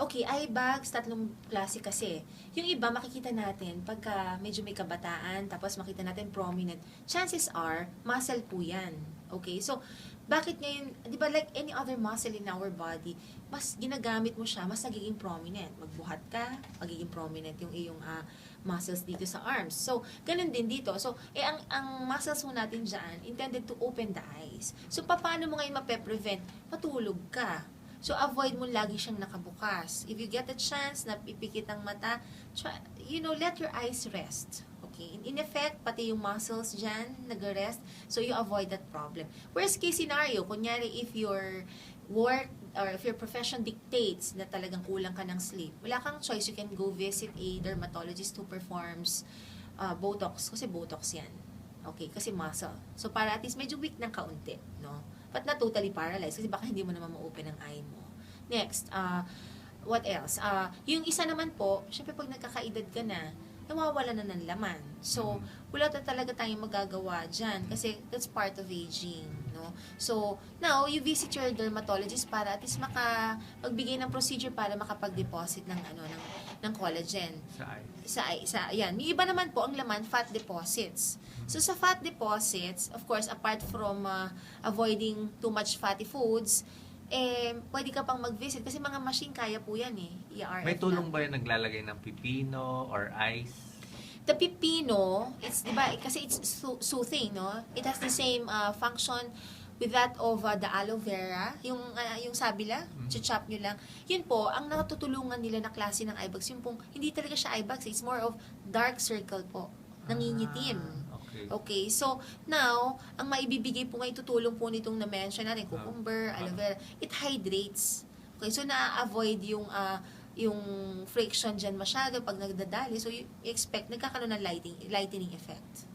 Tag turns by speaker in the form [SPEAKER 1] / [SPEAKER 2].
[SPEAKER 1] Okay, eye bags, tatlong klase kasi. Yung iba, makikita natin pagka medyo may kabataan, tapos makita natin prominent. Chances are, muscle po yan. Okay, so, bakit ngayon, di ba like any other muscle in our body, mas ginagamit mo siya, mas nagiging prominent. Magbuhat ka, magiging prominent yung iyong ah, muscles dito sa arms. So, ganun din dito. So, eh, ang, ang muscles mo natin dyan, intended to open the eyes. So, paano mo ngayon mape-prevent? Matulog ka. So, avoid mo lagi siyang nakabukas. If you get a chance na pipikit ang mata, try, you know, let your eyes rest. Okay? In, in effect, pati yung muscles dyan, nag-rest. So, you avoid that problem. Worst case scenario, kunyari, if your work or if your profession dictates na talagang kulang ka ng sleep, wala kang choice. You can go visit a dermatologist who performs uh, Botox. Kasi Botox yan. Okay? Kasi muscle. So, para at least medyo weak ng kaunti. No? But not totally paralyzed. Kasi baka hindi mo naman ma-open ang eye mo. Next, uh, what else? Uh, yung isa naman po, syempre pag nagkakaedad ka na, nawawala na ng laman. So, wala na talaga tayong magagawa dyan kasi that's part of aging, no? So, now, you visit your dermatologist para at least maka, magbigay ng procedure para makapag-deposit ng, ano, ng, ng collagen
[SPEAKER 2] Sa eyes.
[SPEAKER 1] sa sa yan. Yung iba naman po ang laman fat deposits. So sa fat deposits, of course, apart from uh, avoiding too much fatty foods, eh pwede ka pang mag-visit kasi mga machine kaya po yan eh. ERF
[SPEAKER 2] May
[SPEAKER 1] lang.
[SPEAKER 2] tulong ba yung naglalagay ng pipino or ice?
[SPEAKER 1] The pipino, it's, di ba, kasi it's so- soothing, no? It has the same uh, function with that of uh, the aloe vera, yung, uh, yung sabila,
[SPEAKER 2] Mhm.
[SPEAKER 1] chop nyo lang. Yun po, ang natutulungan nila na klase ng eye bags, yung pong, hindi talaga siya eye bags, it's more of dark circle po, nangingitim.
[SPEAKER 2] Ah, okay.
[SPEAKER 1] Okay, so now, ang maibibigay po ngayon, tutulong po nitong na-mention natin,
[SPEAKER 2] Ah.
[SPEAKER 1] cucumber, aloe vera, it hydrates. Okay, so na-avoid yung ah, yung friction dyan masyado pag nagdadali. So, you expect, nagkakaroon ng lighting, lightening effect.